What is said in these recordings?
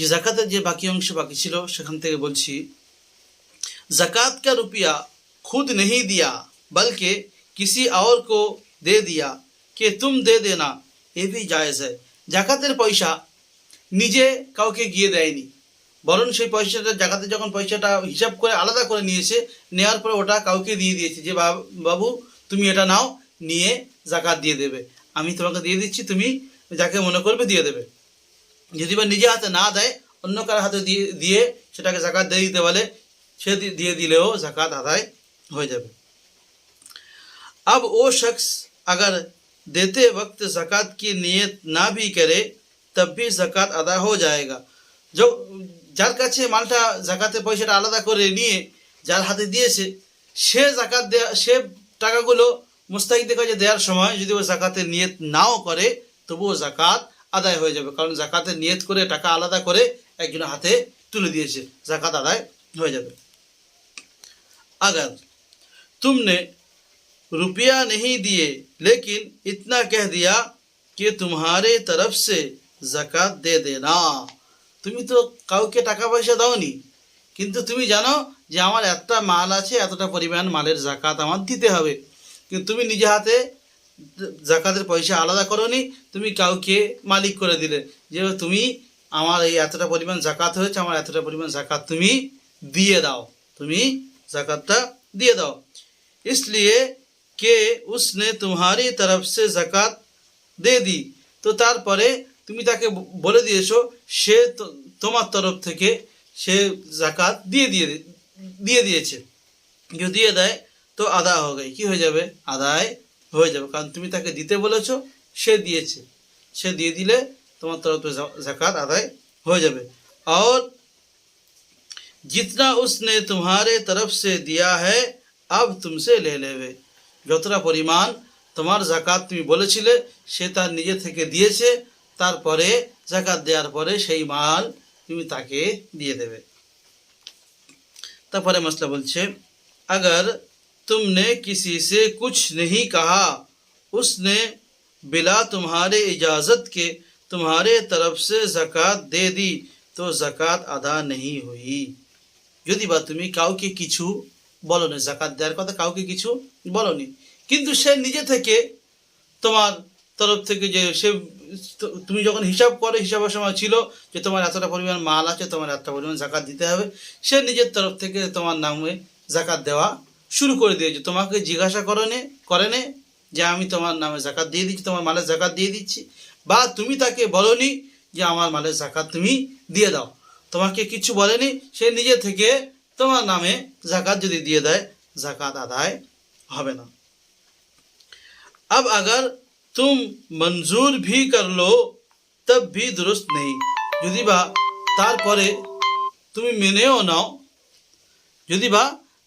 যে জাকাতের যে বাকি অংশ বাকি ছিল, সেখান থেকে বলছি, জাকাত কা রুপিয়া খুদ নেহি দিয়া, বলকে কিসি আওর কো দে দিয়া, কে তুম দে দেনা, এ ভি জায়েজ হ্যায়। জাকাতের পয়সা নিজে কাউকে গিয়ে দেয়নি। বরং সেই পয়সাটা, জাকাতে যখন পয়সাটা হিসাব করে আলাদা করে নিয়েছে নেওয়ার পরে ওটা কাউকে দিয়ে দিয়েছে যে বাবু, তুমি এটা নাও, নিয়ে জাকাত দিয়ে দেবে। আমি তোমাকে দিয়ে দিচ্ছি, তুমি যাকে মনে করবে দিয়ে দেবে। যদি বা নিজে হাতে না দেয় অন্য কারো হাতে দিয়ে দিয়ে সেটাকে জাকাত দিয়ে দিতে বলে সে দি- দিয়ে দিলেও জাকাত আদায় হয়ে যাবে अब वो शख्स अगर देते वक्त ज़क़़त की नियत ना भी करे तब भी ज़क़़त अदा हो जाएगा जो যার কাছে মালটা জাকাতের পয়সাটা আলাদা করে নিয়ে যার হাতে দিয়েছে সে জাকাত দেয়া সে টাকাগুলো মুস্তাহিদের কাছে দেওয়ার সময় যদি ও জাকাতের নিয়ত নাও করে তবুও জাকাত আদায় হয়ে যাবে কারণ জাকাতের নিয়ত করে টাকা আলাদা করে একজনের হাতে তুলে দিয়েছে জাকাত আদায় হয়ে যাবে अगर तुमने रुपया नहीं दिए लेकिन इतना कह दिया कि तुम्हारे तरफ से জাকাত দে দেনা তুমি তো কাউকে টাকা পয়সা দাওনি কিন্তু তুমি জানো যে আমার একটা মাল আছে এতটা পরিমাণ মালের জাকাত আমার দিতে হবে কিন্তু তুমি নিজে হাতে জাকাতের পয়সা আলাদা করনি তুমি কাউকে মালিক করে দিলে যে তুমি আমার এই এতটা পরিমাণ জাকাত হয়েছে আমার এতটা পরিমাণ জাকাত তুমি দিয়ে দাও তুমি জাকাতটা দিয়ে দাও इसलिए कि उसने तुम्हारी तरफ से জাকাত দে দি তো তারপরে তুমি তাকে ব- বলে দিয়েছো সে তো- তোমার তরফ থেকে সে জাকাত দিয়ে দিয়ে দিয়ে দিয়েছে যদি দিয়ে দেয় তো আদা হয়ে গেই কি হয়ে যাবে আদায় হয়ে যাবে কারণ তুমি তাকে দিতে বলেছো সে দিয়েছে সে দিয়ে দিলে তোমার তরফ থেকে জা- জাকাত আদায় হয়ে যাবে और जितना उसने तुम्हारे तरफ से दिया है अब तुमसे ले लेवे যতটা পরিমাণ তোমার জাকাত তুমি বলেছিলে সে তার নিজে থেকে দিয়েছে তারপরে জাকাত দেওয়ার পরে সেই মাল তুমি তাকে দিয়ে দেবে তারপরে মশলা বলছে अगर तुमने किसी से कुछ नहीं कहा उसने बिला तुम्हारे इजाज़त के तुम्हारे तरफ से ज़कात दे दी तो ज़कात अदा नहीं हुई যদি বা তুমি কাউকে কিছু বলনি জাকাত দেওয়ার কথা কাউকে কিছু বলনি কিন্তু সে নিজে থেকে তোমার তরফ থেকে যে সে তো- তুমি যখন হিসাব করে হিসাবের সময় ছিল যে তোমার এতটা পরিমাণ মাল আছে তোমার এতটা পরিমাণ জাকাত দিতে হবে সে নিজের তরফ থেকে তোমার নামে জাকাত দেওয়া শুরু করে দিয়েছে তোমাকে জিজ্ঞাসা করনে করেনে যে আমি তোমার নামে জাকাত দিয়ে দিচ্ছি তোমার মালের জাকাত দিয়ে দিচ্ছি বা তুমি তাকে বলনি যে আমার মালের জাকাত তুমি দিয়ে দাও তোমাকে কিছু বলেনি সে নিজে থেকে তোমার নামে জাকাত যদি দিয়ে দেয় জাকাত আদায় হবে না अब अगर तुम मंजूर भी कर लो तब भी दुरुस्त नहीं যদি বা তারপরে তুমি মেনেও নাও যদি বা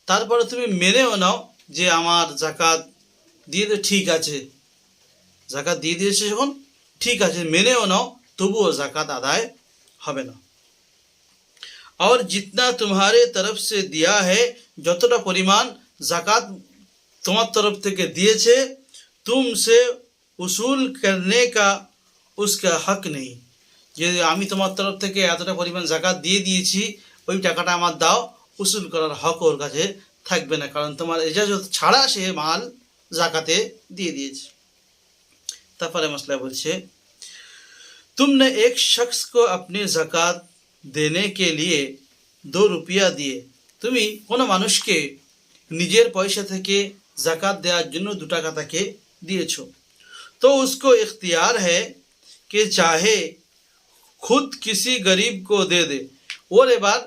তারপরে তুমি মেনেও নাও যে আমার জাকাত দিয়ে দে, ঠিক আছে। জাকাত দিয়ে দিয়েছে যখন, ঠিক আছে, মেনেও নাও, তবুও জাকাত আদায় হবে না। আর জিতনা তোমারে তরফ সে দিয়া হে, যতটা পরিমাণ জাকাত তোমার তরফ থেকে দিয়েছে, তুম সে উসুল করলে কা উসকা হক নেই। যে আমি তোমার তরফ থেকে এতটা পরিমাণ জাকাত দিয়ে দিয়েছি, ওই টাকাটা আমার দাও। উসুল করার হক ওর কাছে থাকবে না কারণ তোমার এজাজত ছাড়া সে মাল জাকাতে দিয়ে দিয়েছে তারপরে মশলা বলছে तुमने एक शख्स को अपनी জাকাত देने के लिए दो रुपया दिए তুমি কোনো মানুষকে নিজের পয়সা থেকে জাকাত দেওয়ার জন্য দু টাকা তাকে দিয়েছো तो उसको इख्तियार है कि चाहे खुद किसी गरीब को दे दे ওর এবার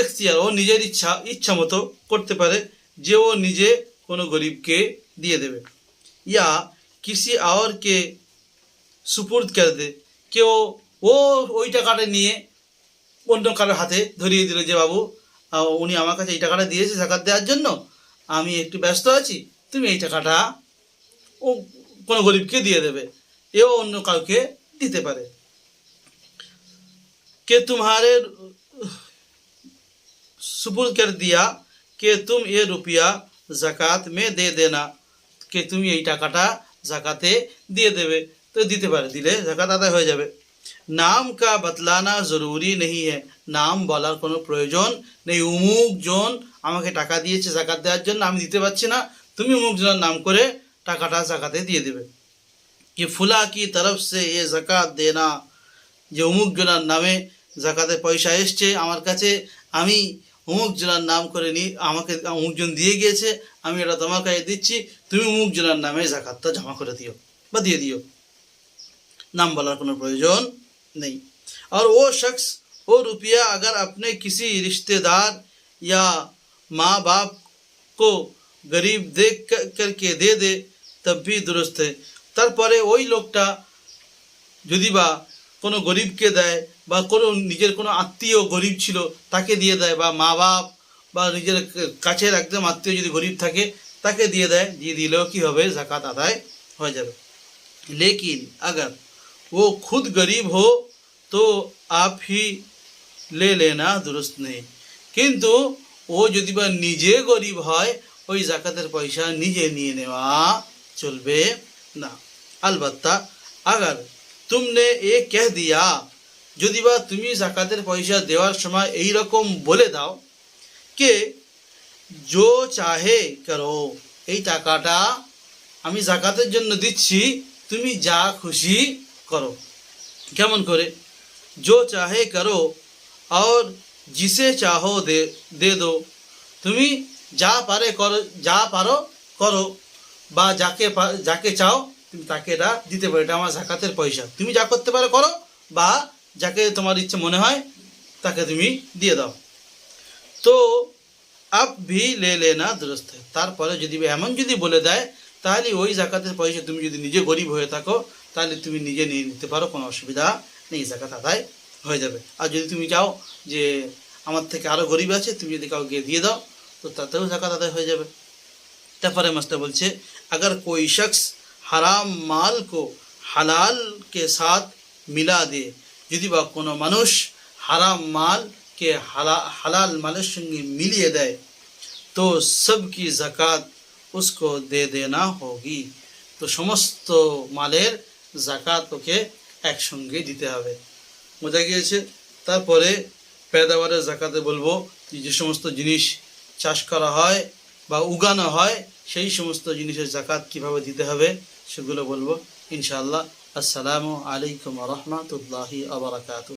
এখতিয়ার, ও নিজের ইচ্ছা ইচ্ছা মতো করতে পারে, যে ও নিজে কোনো গরিবকে দিয়ে দেবে। ইয়া কৃষি আওয়ারকে সুপুর্দ করে দে। কেউ ও ওই টাকাটা নিয়ে অন্য কারও হাতে ধরিয়ে দিল যে, বাবু উনি আমার কাছে এই টাকাটা দিয়েছে জাকাত দেওয়ার জন্য, আমি একটু ব্যস্ত আছি, তুমি এই টাকাটা ও কোনো গরিবকে দিয়ে দেবে। এও অন্য কাউকে দিতে পারে। কে তোমারের सुपुर्द कर दिया कि तुम ये रुपया জাকাত মে দে দেনা কে তুমি এই টাকাটা জাকাতে দিয়ে দেবে তো দিতে পারে দিলে জাকাত আদায় হয়ে যাবে নাম কা বতলানা জরুরি নেই है নাম বলার কোনো প্রয়োজন নেই উমুক জন আমাকে টাকা দিয়েছে জাকাত দেওয়ার জন্য আমি দিতে পারছি না তুমি উমুক জনের নাম করে টাকাটা জাকাতে দিয়ে দেবে कि फुला की तरफ से ये জাকাত দেনা যে অমুক জনার নামে জাকাতে পয়সা এসছে আমার কাছে আমি অমুক জনার নাম করে নি আমাকে অমুক জন দিয়ে গিয়েছে আমি এটা তোমার কাছে দিচ্ছি তুমি অমুক জনার নামে জাকাতটা জমা করে দিও বা দিয়ে দিও नाम বলার কোনো প্রয়োজন नहीं और वो शख्स वो रुपया अगर अपने किसी रिश्तेदार या माँ बाप को गरीब देख कर- करके दे दे तब भी दुरुस्त है তারপরে ওই লোকটা যদি বা কোনো গরিবকে দেয় বা কোনো নিজের কোনো আত্মীয় গরিব ছিল তাকে দিয়ে দেয় বা মা বাপ বা নিজের কাছের একদম আত্মীয় যদি গরিব থাকে তাকে দিয়ে দেয়, দিয়ে দিলেও কী হবে? জাকাত আদায় হয়ে যাবে। লেকিন আগর, ও খুদ গরিব হো তো আপ হি লে লেনা দুরুস্ত নেই। কিন্তু ও যদি বা নিজে গরিব হয়, ওই জাকাতের পয়সা নিজে নিয়ে নেওয়া চলবে না। আলবত্তা, আগার তুমনে এ কেহ দিয়া যদি বা তুমি জাকাতের পয়সা দেওয়ার সময় এই রকম বলে দাও কে জো চাহে করো এই টাকাটা আমি জাকাতের জন্য দিচ্ছি তুমি যা খুশি করো কেমন করে জো চাহে করো আর জিসে চাহো দে দে দো তুমি যা পারে করো যা পারো করো বা যাকে যাকে চাও তাকে এটা দিতে পারো, এটা আমার জাকাতের পয়সা। তুমি যা করতে পারো করো, বা যাকে তোমার ইচ্ছে মনে হয়, তাকে তুমি দিয়ে দাও। তো আপ ভি লে লে না দুরস্ত তারপরে যদি এমন যদি বলে দেয়, তাহলে ওই জাকাতের পয়সা তুমি যদি নিজে গরিব হয়ে থাকো, তাহলে তুমি নিজে নিয়ে নিতে পারো, কোনো অসুবিধা নেই, জাকাত আদায় হয়ে যাবে। আর যদি তুমি চাও যে আমার থেকে আরও গরিব আছে, তুমি যদি কাউকে দিয়ে দাও, তো তাতেও জাকাত আদায় হয়ে যাবে। তারপরে মাস্টার বলছে, আগার কোই শখস হারাম মাল কো হালাল কে সাথ মিলা দে। যদি বা কোনো মানুষ হারাম মালকে হালা, হালাল মালের সঙ্গে মিলিয়ে দেয়, তো সবকি জাকাত উসকো দে দেনা হোগি। তো সমস্ত মালের জাকাত ওকে একসঙ্গে দিতে হবে। বোঝা গিয়েছে? তারপরে পেদাবারের জাকাতে বলব যে সমস্ত জিনিস চাষ করা হয় বা উগানো হয়, সেই সমস্ত জিনিসের জাকাত কীভাবে দিতে হবে? সেগুলো বলবো ইনশাআল্লাহ আসসালামু আলাইকুম রহমতুল্লাহি আবরাকাতু